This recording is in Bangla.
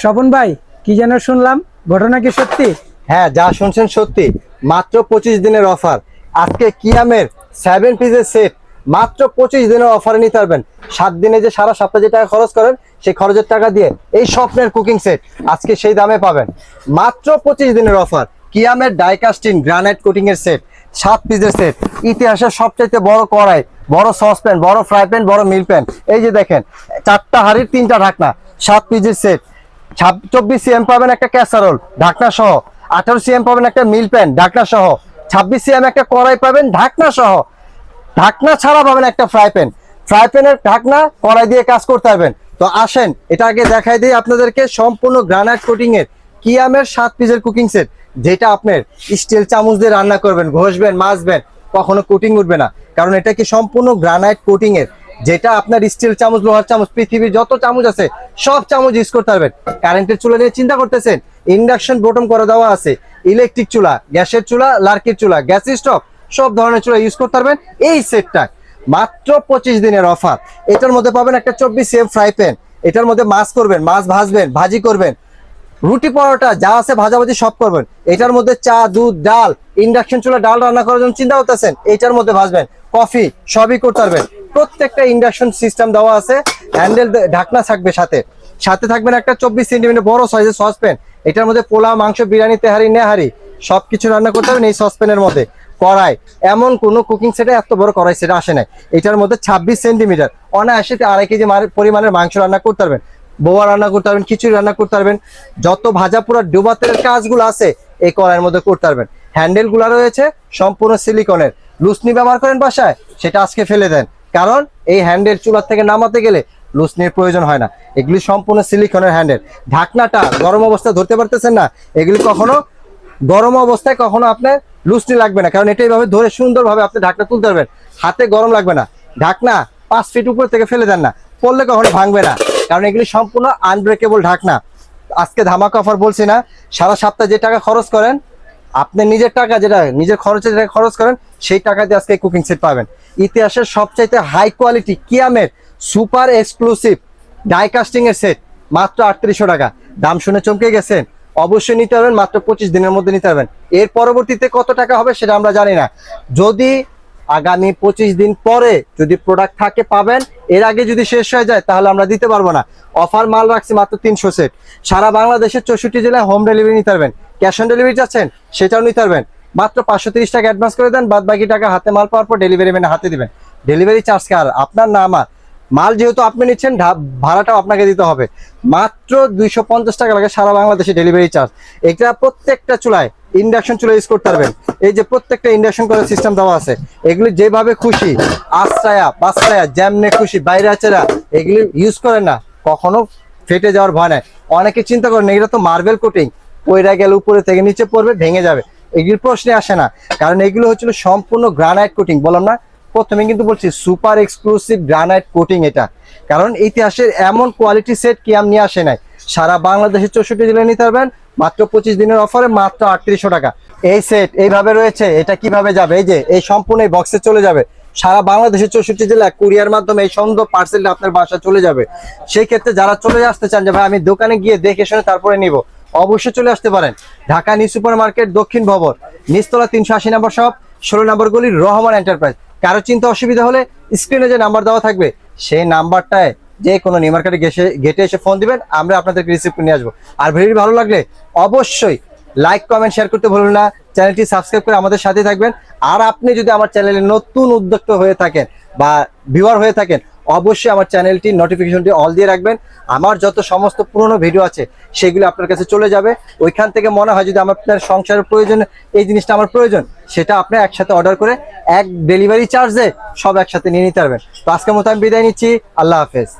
স্বপন ভাই, কি যেন শুনলাম? ঘটনা কি সত্যি? হ্যাঁ যা শুনছেন সত্যি। মাত্র পঁচিশ দিনের অফার আজকে কিয়ামের সেভেন পিসের সেট মাত্র পঁচিশ দিনের অফারে নিতে পারবেন। সাত দিনে যে সারা সপ্তাহে যে টাকা খরচ করেন, সেই খরচের টাকা দিয়ে এই স্বপ্নের কুকিং সেট আজকে সেই দামে পাবেন। মাত্র পঁচিশ দিনের অফার কিয়ামের ডাইকাস্টিন গ্রানাইট কোটিং এর সেট সাত পিসের সেট ইতিহাসের সবচাইতে বড় কড়াই, বড় সসপ্যান বড় ফ্রাই প্যান বড় মিল প্যান এই যে দেখেন, চারটা হাড়ির তিনটা ঢাকনা, সাত পিসের সেট চব্বিশ সিএম পাবেন একটা ক্যাসারোল ঢাকনা সহ। আঠারো সিএম পাবেন একটা মিল প্যান ঢাকনা সহ। ছাব্বিশ সিএম একটা কড়াই পাবেন, ঢাকনা সহ। ঢাকনা ছাড়া পাবেন একটা ফ্রাই প্যান ফ্রাই প্যানের ঢাকনা কড়াই দিয়ে কাজ করতে পারবেন। তো আসেন, এটা আগে দেখাই দিই আপনাদেরকে সম্পূর্ণ গ্রানাইট কোটিং এর, কিয়ামের সাত পিসের কুকিং সেট যেটা আপনার স্টিল চামচ দিয়ে রান্না করবেন, ঘষবেন, মাজবেন, কখনো কোটিং উঠবে না। কারণ এটা কি সম্পূর্ণ গ্রানাইট কোটিং এর। যেটা আপনার স্টিল চামচ, লোহার চামচ, পৃথিবীর যত চামচ আছে, সব চামচ ইউজ করতে পারবেন। কারেন্টের চুলা নিয়ে চিন্তা করতেছেন? ইন্ডাকশন বটম করে দেওয়া আছে। ইলেকট্রিক চুলা, গ্যাসের চুলা, লার্কির চুলা, গ্যাস স্টক, সব ধরনের চুলা ইউজ করতে পারবেন এই সেটটা মাত্র পঁচিশ দিনের অফার এটার মধ্যে পাবেন একটা চব্বিশ সেম ফ্রাই প্যান এটার মধ্যে মাছ করবেন, মাছ ভাজবেন, ভাজি করবেন। রুটি পরোটা যা আছে ভাজাভাজি সব করবেন। এটার মধ্যে চা, দুধ, ডাল ইন্ডাকশন চুলা, ডাল রান্না করার জন্য চিন্তা করতেছেন? এটার মধ্যে ভাজবেন। কফি, সবই করতে পারবেন। প্রত্যেকটা ইন্ডাকশন সিস্টেম দেওয়া আছে। হ্যান্ডেল ঢাকনা থাকবে সাথে। সাথে থাকবেন একটা চব্বিশ সেন্টিমিটার বড় সাইজের সসপ্যান এটার মধ্যে পোলা, মাংস, বিরিয়ানি, তেহারি, নেহারি সবকিছু রান্না করতে পারবেন এই সসপ্যানের মধ্যে। কড়াই। এমন কোনো কুকিং সেটে এত বড় কড়াই সেটা আসে নাই। এটার মধ্যে ছাব্বিশ সেন্টিমিটার অনায়াসে আড়াই কেজি পরিমাণের মাংস রান্না করতে পারবেন। বোয়া রান্না করতে পারবেন, খিচুড়ি রান্না করতে পারবেন। যত ভাজা পোড়া ডুবা তেলের কাজগুলো আছে, এই কড়াইয়ের মধ্যে করতে পারবেন। হ্যান্ডেলগুলা রয়েছে সম্পূর্ণ সিলিকনের লুসনি ব্যবহার করেন বাসায়, সেটা আজকে ফেলে দেন। কারণ এই হ্যান্ডের চুলার থেকে নামাতে গেলে লুসনির প্রয়োজন হয় না। এগুলি সম্পূর্ণ সিলিকনের হ্যান্ডেল। ঢাকনাটা গরম অবস্থায় ধরতে পারতেছেন না। এগুলি কখনো গরম অবস্থায় কখনো আপনার লুসনি লাগবে না। কারণ এটা এইভাবে ধরে সুন্দরভাবে আপনি ঢাকনা তুলতে পারবেন। হাতে গরম লাগবে না। ঢাকনা পাঁচ ফিট উপর থেকে ফেলে দেন না। পড়লে কখনো ভাঙবে না। কারণ এগুলি সম্পূর্ণ আনব্রেকেবল ঢাকনা। আজকে ধামাকা অফার বলছি না। সারা সপ্তাহে যে টাকা খরচ করেন আপনি নিজের টাকা যেটা, নিজের খরচে যেটা খরচ করেন, সেই টাকা দিয়ে আজকে কুকিং সেট পাবেন। ইতিহাসের সবচাইতে হাই কোয়ালিটি কিয়ামের সুপার এক্সক্লুসিভ ডাইকাস্টিং এর সেট মাত্র আটত্রিশশো টাকা। দাম শুনে চমকে গেছেন। অবশ্যই নিতে পারবেন, মাত্র পঁচিশ দিনের মধ্যে নিতে পারবেন। এর পরবর্তীতে কত টাকা হবে সেটা আমরা জানি না। যদি আগামী পঁচিশ দিন পরে যদি প্রোডাক্ট থাকে, পাবেন, এর আগে যদি শেষ হয়ে যায়, তাহলে আমরা দিতে পারব না। অফার মাল রাখছি মাত্র তিনশো সেট সারা বাংলাদেশের চৌষট্টি জেলায় হোম ডেলিভারি নিতে পারবেন। ক্যাশ অন ডেলিভারি চাচ্ছেন, সেটাও নিতে পারবেন। মাত্র পাঁচশো তিরিশ টাকা অ্যাডভান্স করে দেন বাদ বাকি টাকা হাতে মাল পাওয়ার পর ডেলিভারি ম্যানে হাতে দিবেন। ডেলিভারি চার্জ কার? আপনার না আমার। মাল যেহেতু আপনি নিচ্ছেন ভাড়াটাও আপনাকে দিতে হবে। মাত্র দুইশো পঞ্চাশ টাকা লাগে সারা বাংলাদেশে ডেলিভারি চার্জ এটা প্রত্যেকটা চুলায় ইন্ডাকশন চুলা ইউজ করতে পারবেন। এই যে প্রত্যেকটা ইন্ডাকশন করার সিস্টেম দেওয়া আছে, এগুলি যেভাবে খুশি, আশ্রায়া বাশ্রায়া জ্যামনে খুশি, বাইরে আছেরা এগুলি ইউজ করেন না। কখনো ফেটে যাওয়ার ভয় নাই। অনেকে চিন্তা করেন এটা তো মার্বেল কোটিং পয়রা গেলে উপরে থেকে নিচে পড়বে, ভেঙে যাবে। এগুলির প্রশ্নে আসে না, কারণ এগুলো হচ্ছিল সম্পূর্ণ গ্রানাইট কোটিং বললাম না? প্রথমে কিন্তু বলছি সুপার এক্সক্লুসিভ গ্রানাইট কোটিং এটা। কারণ ইতিহাসের এমন কোয়ালিটি সেট কি আমি নিয়ে আসে নাই? সারা বাংলাদেশের চৌষট্টি জেলায় নিতে পারবেন, মাত্র পঁচিশ দিনের অফারে মাত্র আটত্রিশশো টাকা। এই সেট এইভাবে রয়েছে, এটা কীভাবে যাবে? এই যে, এই সম্পূর্ণ এই বক্সে চলে যাবে। সারা বাংলাদেশের চৌষট্টি জেলা কুরিয়ার মাধ্যমে এই সুন্দর পার্সেলটা আপনার বাসা চলে যাবে। সেই ক্ষেত্রে যারা চলে আসতে চান যে, ভাই, আমি দোকানে গিয়ে দেখে শুনে তারপরে নিব। অবশ্যই চলে আসতে পারেন। ঢাকা নিউ সুপার মার্কেট দক্ষিণ ভবন, নিচতলা তিনশো আশি নম্বর শপ, ষোলো নম্বর গলি রহমান এন্টারপ্রাইজ। কারও চিন্তা অসুবিধা হলে স্ক্রিনে যে নাম্বার দেওয়া থাকবে, সেই নাম্বারটায় যে কোনো নিউ মার্কেটে গেটে এসে ফোন দিবেন, আমরা আপনাদেরকে রিসিভ নিয়ে আসব। আর ভিডিও ভালো লাগলে অবশ্যই লাইক কমেন্ট শেয়ার করতে ভুলবেন না। চ্যানেলটি সাবস্ক্রাইব করে আমাদের সাথে থাকবেন। আর আপনি যদি আমার চ্যানেলে নতুন উদ্যোক্তা হয়ে থাকেন বা ভিউয়ার হয়ে থাকেন অবশ্যই আমার চ্যানেলটি নোটিফিকেশনটি অল দিয়ে রাখবেন। আমার যত সমস্ত পুরনো ভিডিও আছে, সেগুলো আপনার কাছে চলে যাবে। ওইখান থেকে মনে হয় যদি আমার আপনার সংসারের প্রয়োজন, এই জিনিসটা আমার প্রয়োজন, সেটা আপনি একসাথে অর্ডার করে এক ডেলিভারি চার্জে সব একসাথে নিয়ে নিতে পারবেন। তো আজকের মতো আমি বিদায় নিচ্ছি। আল্লাহ হাফেজ।